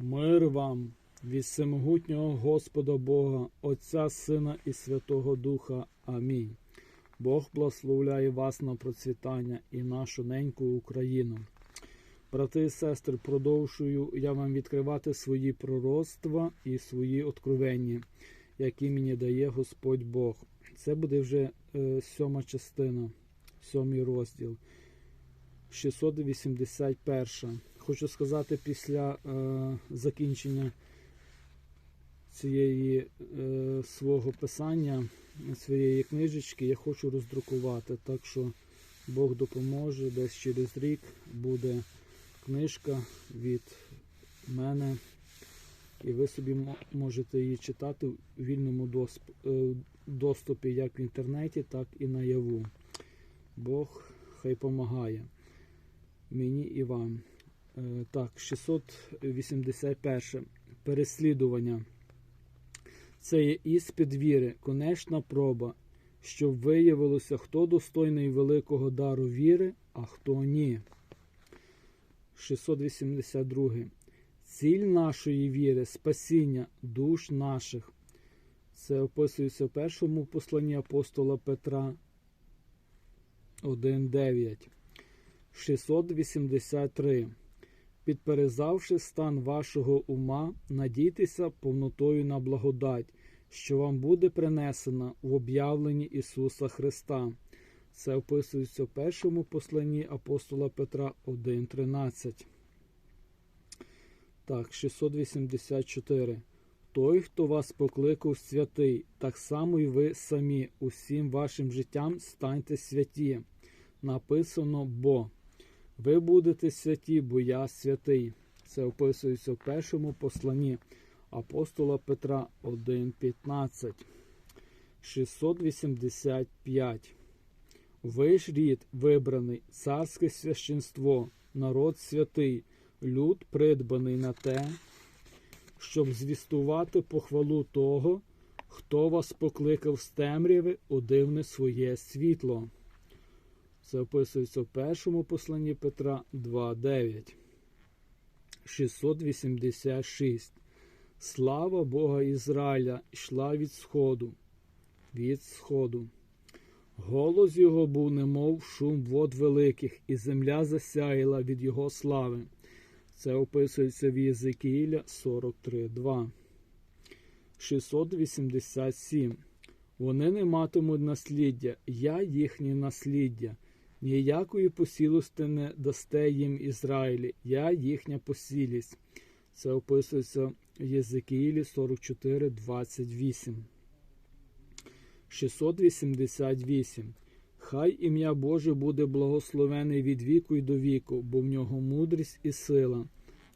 Мир вам від всемогутнього Господа Бога, Отця, Сина і Святого Духа. Амінь. Бог благословляє вас на процвітання і нашу неньку Україну. Брати і сестри, продовжую я вам відкривати свої пророцтва і свої откровення, які мені дає Господь Бог. Це буде вже е, сьома частина, сьомий розділ. 681. Хочу сказати, після е, закінчення цієї е, свого писання, своєї книжечки, я хочу роздрукувати. Так що Бог допоможе, десь через рік буде книжка від мене, і ви собі можете її читати у вільному е, доступі як в інтернеті, так і наяву. Бог хай помагає мені і вам. Е, Так, 681. Переслідування. Це є іспит віри, конечна проба, щоб виявилося, хто достойний великого дару віри, а хто ні. 682. Ціль нашої віри спасіння душ наших. Це описується в першому посланні апостола Петра 1.9. 683. Підперезавши стан вашого ума, надійтеся повнотою на благодать, що вам буде принесена в об'явленні Ісуса Христа. Це описується в першому посланні апостола Петра 1.13. Так, 684. Той, хто вас покликав святий, так само й ви самі усім вашим життям станьте святі. Написано бо. Ви будете святі, бо я святий. Це описується в першому посланні апостола Петра 1.15. 685. Ви ж рід вибраний, царське священство, народ святий, люд придбаний на те, щоб звістувати похвалу того, хто вас покликав з темряви у дивне своє світло. Це описується в першому посланні Петра 2.9. 686. Слава Бога Ізраїля йшла від сходу. Від сходу. Голос його був, немов шум вод великих, і земля засяяла від його слави. Це описується в Єзикіїля 43.2. 687. Вони не матимуть насліддя, я їхнє насліддя. Ніякої посілості не дасте їм Ізраїлі, я їхня посілість. Це описується в Єзекіїлі 44, 28. 688. Хай ім'я Боже буде благословене від віку й до віку, бо в нього мудрість і сила.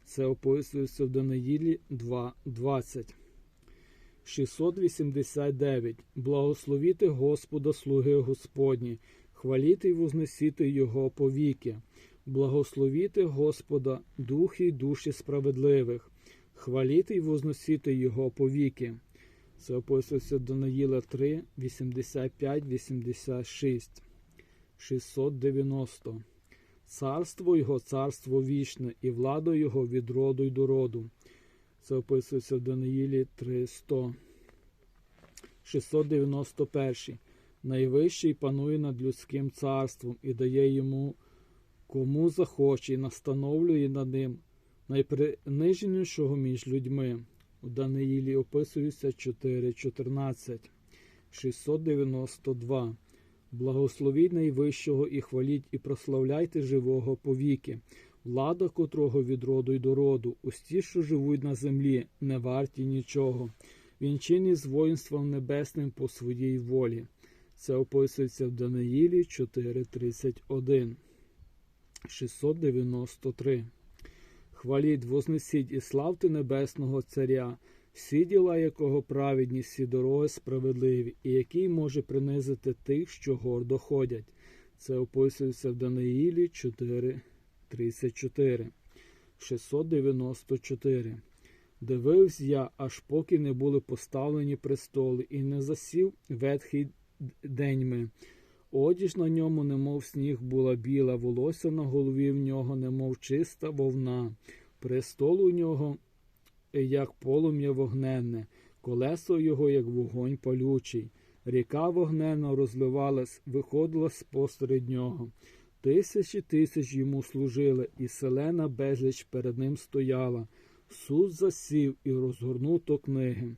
Це описується в Даниїлі 2.20. 689. Благословіте Господа, слуги Господні, хваліте й вознесіте Його повіки. Благословіте Господа, духи й душі справедливих, хваліте й возносіте Його повіки. Це описується Даниїла 3, 85, 86, 690. Царство Його, царство вічне, і влада Його від роду й до роду. Це описується в Даниїлі 300. 691. Найвищий панує над людським царством і дає йому кому захоче, і настановлює над ним найприниженішого між людьми. У Даниїлі описується 4.14. 692. Благословіть найвищого і хваліть, і прославляйте живого повіки, влада котрого від роду й до роду, усі, що живуть на землі, не варті нічого. Він чинить з воїнством небесним по своїй волі. Це описується в Даниїлі 4.31. 693. Хваліть, вознесіть і славте небесного царя, всі діла якого праведні, всі дороги справедливі, і який може принизити тих, що гордо ходять. Це описується в Даниїлі 4.34. 694. Дивився я, аж поки не були поставлені престоли, і не засів ветхий деньми. Одіж на ньому, немов сніг, була біла, волосся на голові в нього, немов чиста вовна. Престол у нього як полум'я вогненне, колесо його, як вогонь палючий. Ріка вогнена розливалась, виходила спосеред нього. Тисячі тисяч йому служили, і селена безліч перед ним стояла. Суд засів і розгорнув то книги.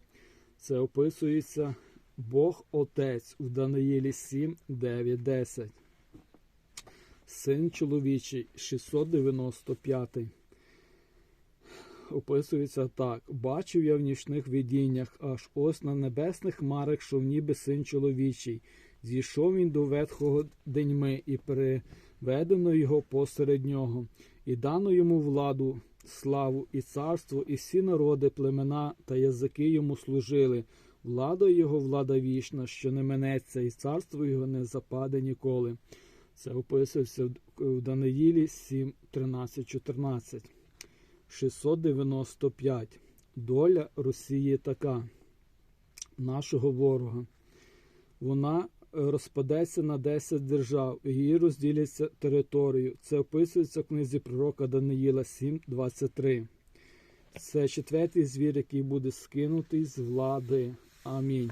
Це описується Бог Отець у Даниїлі 7, 9, 10. Син чоловічий 695. Описується так. Бачив я в нічних видіннях, аж ось на небесних хмарах, шов ніби син чоловічий. Зійшов він до ветхого деньми і переведено його посеред нього, і дано йому владу, славу і царство, і всі народи, племена та язики йому служили. Влада його влада вічна, що не минеться, і царство його не западе ніколи. Це описується в Даниїлі 7, 13, 14. 695. Доля Росії така, нашого ворога. Вона розпадеться на 10 держав, її розділяться територію. Це описується в книзі пророка Даниїла 7, 23. Це четвертий звір, який буде скинутий з влади. Амінь.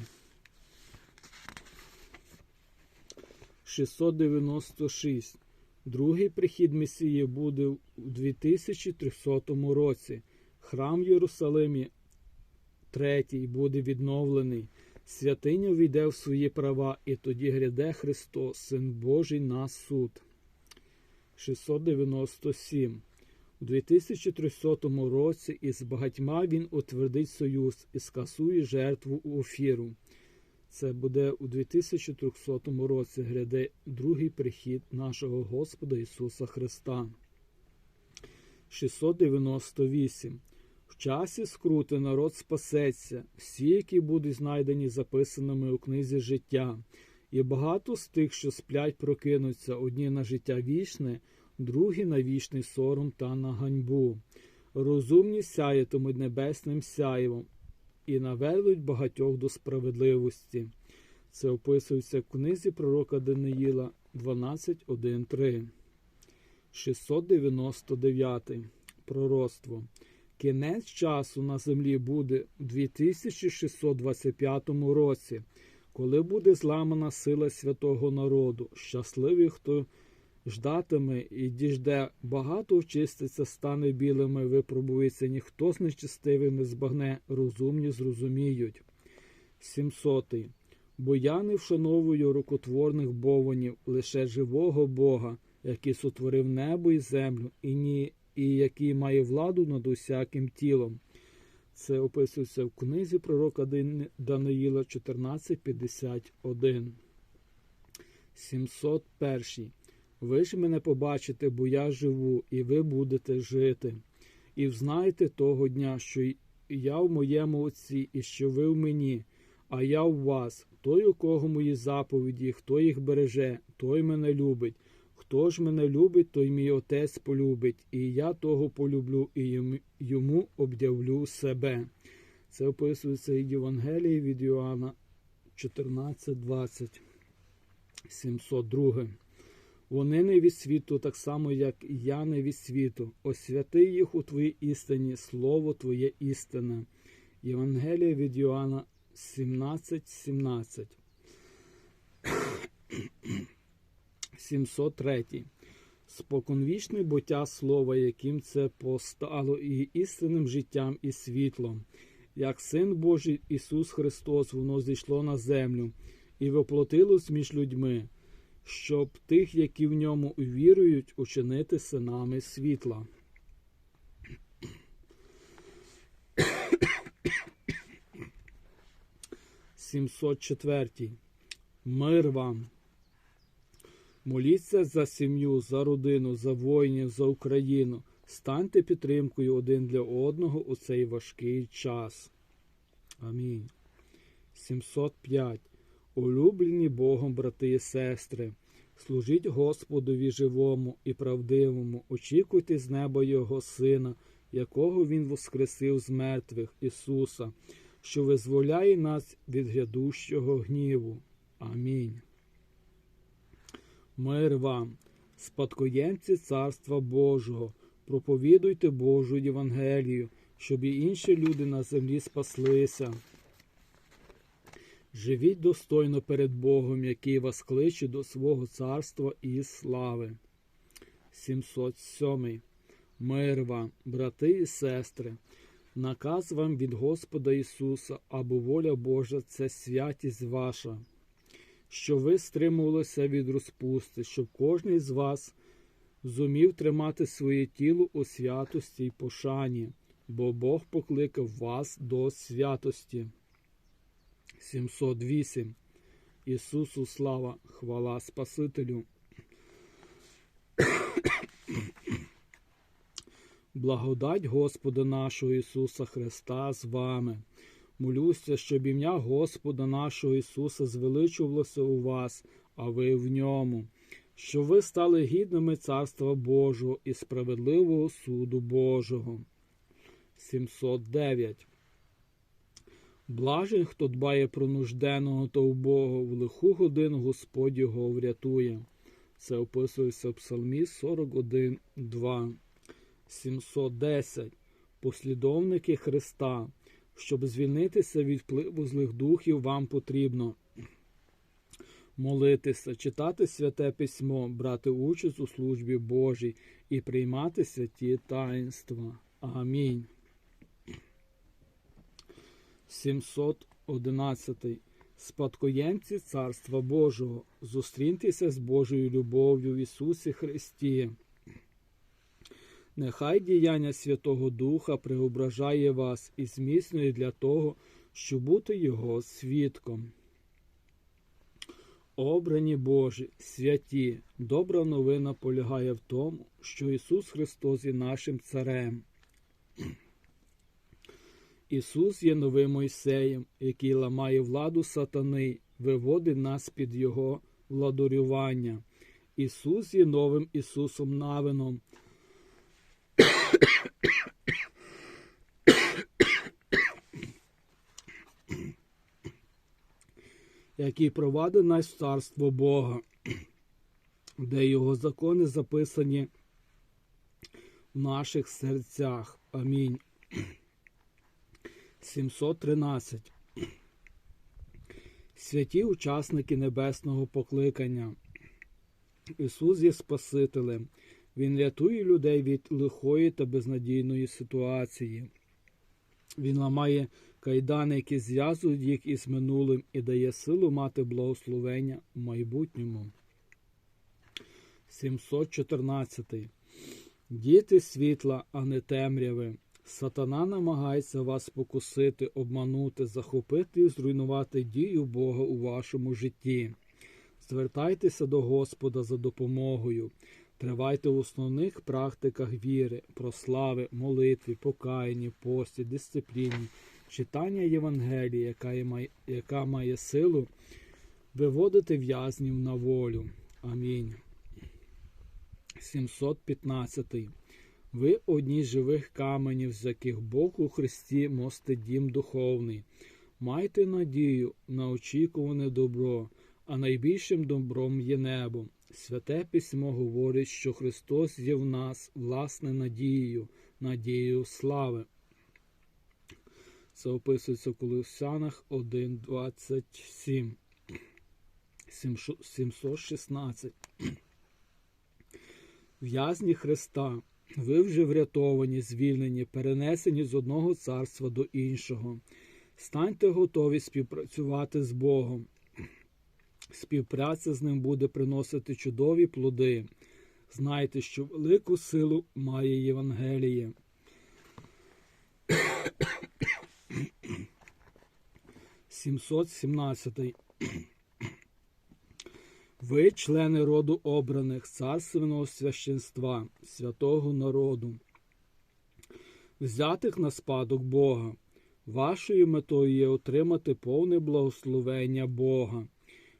696. Другий прихід Месії буде у 2300 році. Храм в Єрусалимі третій буде відновлений. Святиня війде в свої права, і тоді гряде Христос, Син Божий на суд. 697. У 2300 році із багатьма він утвердить союз і скасує жертву у офіру. Це буде у 2300 році гряде другий прихід нашого Господа Ісуса Христа. 698. В часі скрути народ спасеться, всі, які будуть знайдені записаними у книзі життя, і багато з тих, що сплять, прокинуться одні на життя вічне, другі на вічний сором та на ганьбу. Розумні сяятимуть небесним сяєвом, і наведуть багатьох до справедливості. Це описується в книзі пророка Даниїла 12.1.3. 699. Пророцтво. Кінець часу на землі буде у 2625 році, коли буде зламана сила святого народу. Щасливий, хто ждатиме і діжде, багато очиститься, стане білими, випробується, ніхто з нечистивих не збагне, розумні зрозуміють. 700. Бо я не вшановую рукотворних бовонів, лише живого Бога, який сотворив небо і землю, і, ні, і який має владу над усяким тілом. Це описується в книзі пророка Даниїла 14.51. 701. Ви ж мене побачите, бо я живу, і ви будете жити. І взнаєте того дня, що я в моєму Отці, і що ви в мені, а я в вас. Той, у кого мої заповіді, хто їх береже, той мене любить. Хто ж мене любить, той мій отець полюбить, і я того полюблю, і йому об'явлю себе. Це описується в Євангелії від Йоанна 14.20. 702. Вони не від світу, так само, як і я не від світу. Освяти їх у твоїй істині, слово Твоє істина. Євангелія від Йоанна 17, 17. 703. Споконвічне буття слова, яким це постало і істинним життям і світлом. Як Син Божий Ісус Христос, воно зійшло на землю і воплотилось між людьми щоб тих, які в ньому увірують, учинити синами світла. Сімсот четвертій. Мир вам. Моліться за сім'ю, за родину, за воїнів, за Україну. Станьте підтримкою один для одного у цей важкий час. Амінь. 705. Улюблені Богом, брати і сестри, служіть Господові живому і правдивому, очікуйте з неба Його Сина, якого Він воскресив з мертвих Ісуса, що визволяє нас від грядущого гніву. Амінь. Мир вам, спадкоємці Царства Божого, проповідуйте Божу Євангелію, щоб і інші люди на землі спаслися. Живіть достойно перед Богом, який вас кличе до свого царства і слави. 707. Мир вам, брати і сестри, наказ вам від Господа Ісуса, або воля Божа це святість ваша, що ви стримувалися від розпусти, щоб кожен з вас зумів тримати своє тіло у святості й пошані, бо Бог покликав вас до святості. 708. Ісусу слава, хвала Спасителю. Благодать Господа нашого Ісуса Христа з вами. Молюся, щоб ім'я Господа нашого Ісуса звеличувалося у вас, а ви в ньому, щоб ви стали гідними Царства Божого і справедливого суду Божого. 709. Блажен, хто дбає про нужденного та убогого, в лиху годину Господь його врятує. Це описується в Псалмі 41, 2. 710. Послідовники Христа. Щоб звільнитися від впливу злих духів, вам потрібно молитися, читати святе письмо, брати участь у службі Божій і приймати святі таїнства. Амінь. 711. Спадкоємці Царства Божого. Зустріньтеся з Божою любов'ю в Ісусі Христі. Нехай діяння Святого Духа преображає вас і зміцнює для того, щоб бути Його свідком. Обрані Божі, святі, добра новина полягає в тому, що Ісус Христос є нашим Царем. Ісус є новим Мойсеєм, який ламає владу сатани, виводить нас під Його владарювання. Ісус є новим Ісусом Навином. який провадить нас в царство Бога, де Його закони записані в наших серцях. Амінь. 713. Святі учасники небесного покликання. Ісус є Спасителем. Він рятує людей від лихої та безнадійної ситуації. Він ламає кайдани, які зв'язують їх із минулим, і дає силу мати благословення в майбутньому. 714. Діти світла, а не темряви. Сатана намагається вас покусити, обманути, захопити і зруйнувати дію Бога у вашому житті. Звертайтеся до Господа за допомогою. Тривайте в основних практиках віри, прослави, молитві, покаянні, пості, дисципліні, читання Євангелії, яка, є, яка має силу виводити в'язнів на волю. Амінь. 715. Ви одні з живих каменів, з яких Бог у Христі мостить дім духовний. Майте надію на очікуване добро, а найбільшим добром є небо. Святе письмо говорить, що Христос є в нас власне надією, надією слави. Це описується в Колосянах 1.27. 716. В'язні Христа. Ви вже врятовані, звільнені, перенесені з одного царства до іншого. Станьте готові співпрацювати з Богом. Співпраця з ним буде приносити чудові плоди. Знайте, що велику силу має Євангеліє. Сімсот. Ви члени роду обраних царственного священства, святого народу, взятих на спадок Бога. Вашою метою є отримати повне благословення Бога,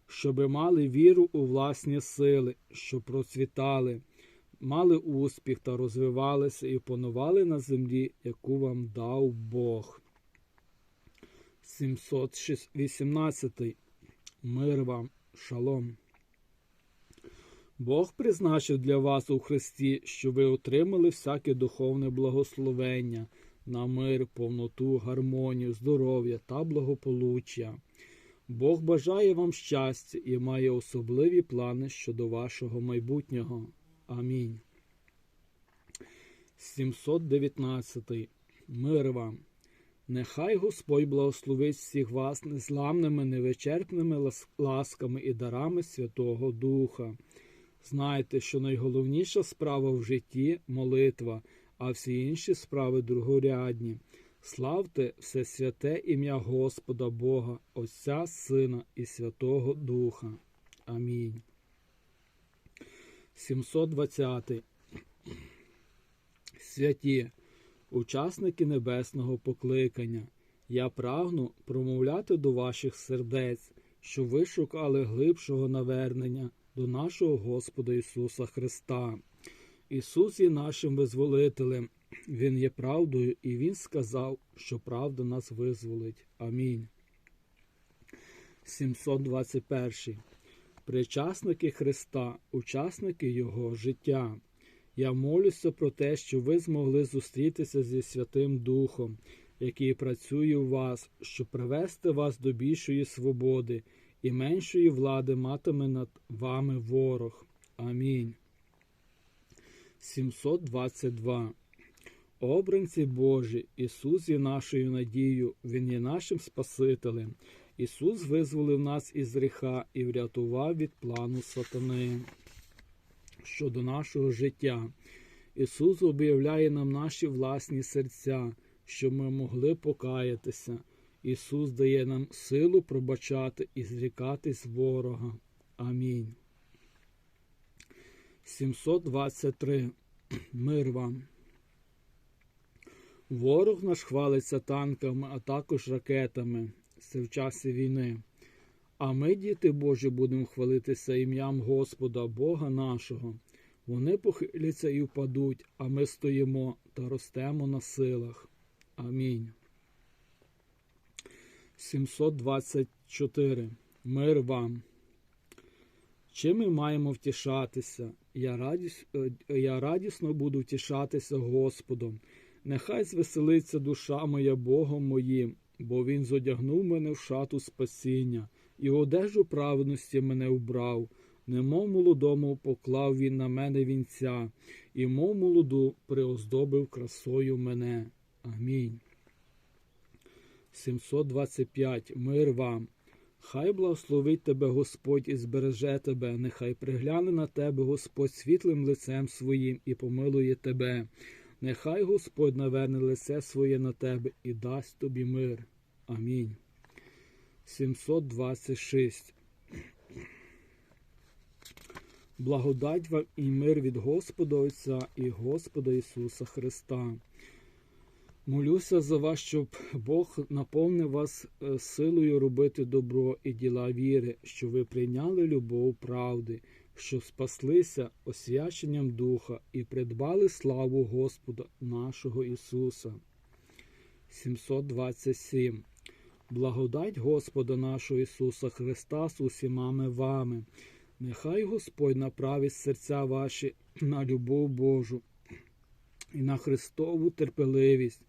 щоби мали віру у власні сили, що процвітали, мали успіх та розвивалися і панували на землі, яку вам дав Бог. 718. Мир вам, шалом. Бог призначив для вас у Христі, що ви отримали всяке духовне благословення, на мир, повноту, гармонію, здоров'я та благополуччя. Бог бажає вам щастя і має особливі плани щодо вашого майбутнього. Амінь. 719. Мир вам. Нехай Господь благословить всіх вас незламними, невичерпними ласками і дарами Святого Духа. Знайте, що найголовніша справа в житті молитва, а всі інші справи другорядні. Славте все святе ім'я Господа Бога, Отця, Сина і Святого Духа. Амінь. 720. Святі, учасники небесного покликання, я прагну промовляти до ваших сердець, що ви шукали глибшого навернення до нашого Господа Ісуса Христа. Ісус є нашим визволителем, Він є правдою, і Він сказав, що правда нас визволить. Амінь. 721. Причасники Христа, учасники Його життя. Я молюся про те, що ви змогли зустрітися зі Святим Духом, який працює у вас, щоб привести вас до більшої свободи і меншої влади матиме над вами ворог. Амінь. 722. Обранці Божі, Ісус є нашою надією, Він є нашим Спасителем. Ісус визволив нас із гріха і врятував від плану сатани щодо нашого життя. Ісус об'являє нам наші власні серця, щоб ми могли покаятися. Ісус дає нам силу пробачати і зрікатись ворога. Амінь. 723. Мир вам. Ворог наш хвалиться танками, а також ракетами. Це в часі війни. А ми, діти Божі, будемо хвалитися ім'ям Господа, Бога нашого. Вони похиляться і впадуть, а ми стоїмо та ростемо на силах. Амінь. 724. Мир вам. Чим ми маємо втішатися? Я, радіс... е, Я радісно буду втішатися Господом. Нехай звеселиться душа моя Богом моїм, бо Він зодягнув мене в шату спасіння, і в одежу праведності мене вбрав. Немов молодому поклав він на мене вінця, і мов молоду приоздобив красою мене. Амінь. 725. Мир вам. Хай благословить тебе Господь і збереже тебе, нехай пригляне на тебе Господь світлим лицем своїм і помилує тебе. Нехай Господь наверне лице своє на тебе і дасть тобі мир. Амінь. 726. Благодать вам і мир від Господа Отця і Господа Ісуса Христа. Молюся за вас, щоб Бог наповнив вас е, силою робити добро і діла віри, що ви прийняли любов правди, що спаслися освяченням Духа і придбали славу Господа нашого Ісуса. 727. Благодать Господа нашого Ісуса Христа з усімами вами. Нехай Господь направить серця ваші на любов Божу і на Христову терпеливість.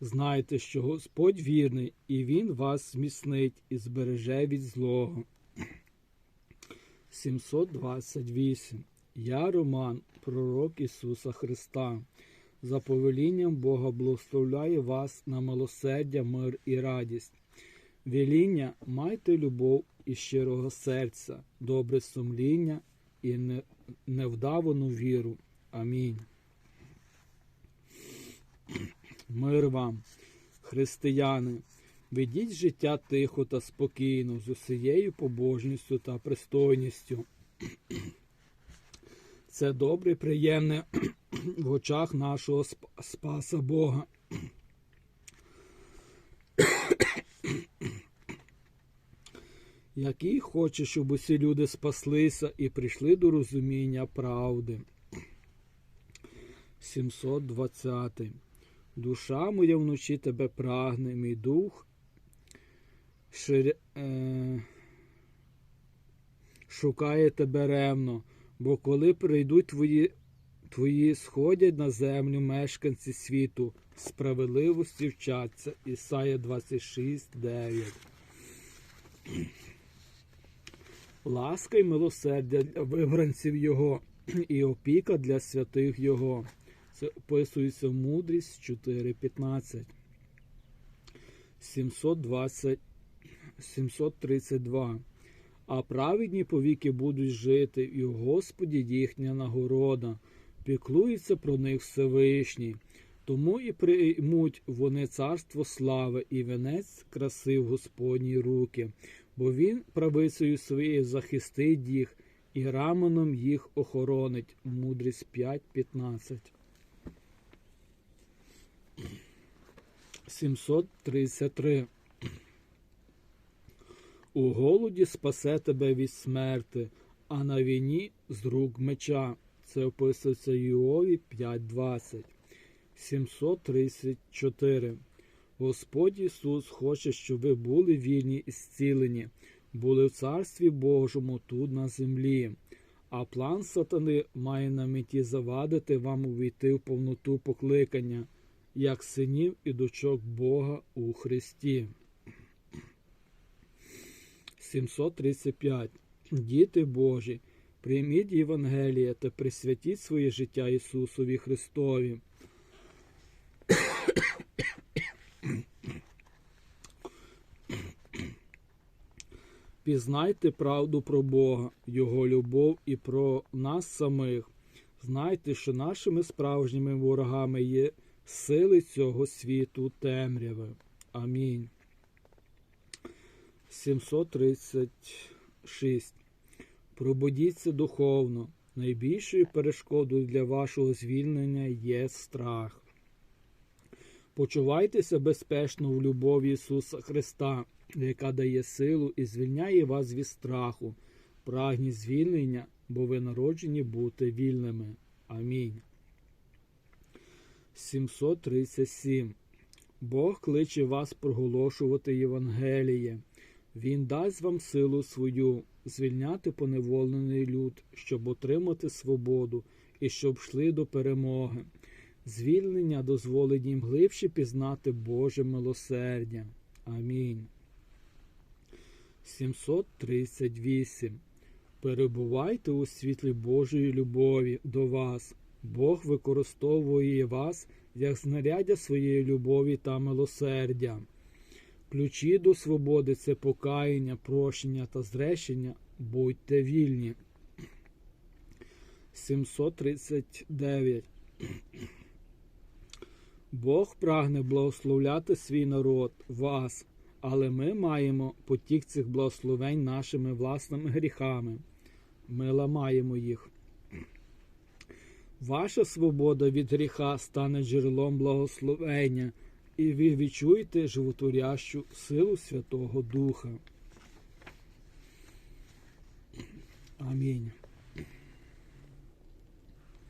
Знайте, що Господь вірний, і Він вас зміцнить і збереже від злого. 728. Я Роман, пророк Ісуса Христа. За повелінням Бога благословляє вас на милосердя, мир і радість. Веління майте любов і щирого серця, добре сумління і невдавану віру. Амінь. Мир вам, християни, ведіть життя тихо та спокійно, з усією побожністю та пристойністю. Це добре, приємне в очах нашого Спаса Бога. Який хоче, щоб усі люди спаслися і прийшли до розуміння правди. 720. Душа моя вночі тебе прагне, мій дух шир... е... шукає тебе ревно, бо коли прийдуть твої, твої сходять на землю мешканці світу, справедливості вчаться. Ісая 26, 9. Ласка й милосердя для вибранців Його і опіка для святих Його. Це описується в мудрість 4.15. 720, 732. А праведні повіки будуть жити, і в Господі їхня нагорода. Піклується про них Всевишній. Тому і приймуть вони царство слави і венець краси в Господні руки, бо він правицею своєю захистить їх і раменом їх охоронить. Мудрість 5.15. 733. У голоді спасе тебе від смерти, а на війні з рук меча. Це описується Йові 5.20. 734. Господь Ісус хоче, щоб ви були вільні і зцілені, були в Царстві Божому тут на землі. А план сатани має на меті завадити вам увійти в повноту покликання, як синів і дочок Бога у Христі. 735. Діти Божі, прийміть Євангеліє та присвятіть своє життя Ісусові Христові. Пізнайте правду про Бога, Його любов і про нас самих. Знайте, що нашими справжніми ворогами є сили цього світу темряви. Амінь. 736. Пробудіться духовно. Найбільшою перешкодою для вашого звільнення є страх. Почувайтеся безпечно в любові Ісуса Христа, яка дає силу і звільняє вас від страху. Прагніть звільнення, бо ви народжені бути вільними. Амінь. 737. Бог кличе вас проголошувати Євангеліє. Він дасть вам силу свою звільняти поневолений люд, щоб отримати свободу і щоб йшли до перемоги. Звільнення дозволить їм глибше пізнати Боже милосердя. Амінь. 738. Перебувайте у світлі Божої любові до вас. Бог використовує вас як знаряддя своєї любові та милосердя. Ключі до свободи це покаяння, прощення та зречення. Будьте вільні. 739. Бог прагне благословляти свій народ, вас, але ми маємо потік цих благословень нашими власними гріхами. Ми ламаємо їх. Ваша свобода від гріха стане джерелом благословення, і ви відчуєте животворящу силу Святого Духа. Амінь.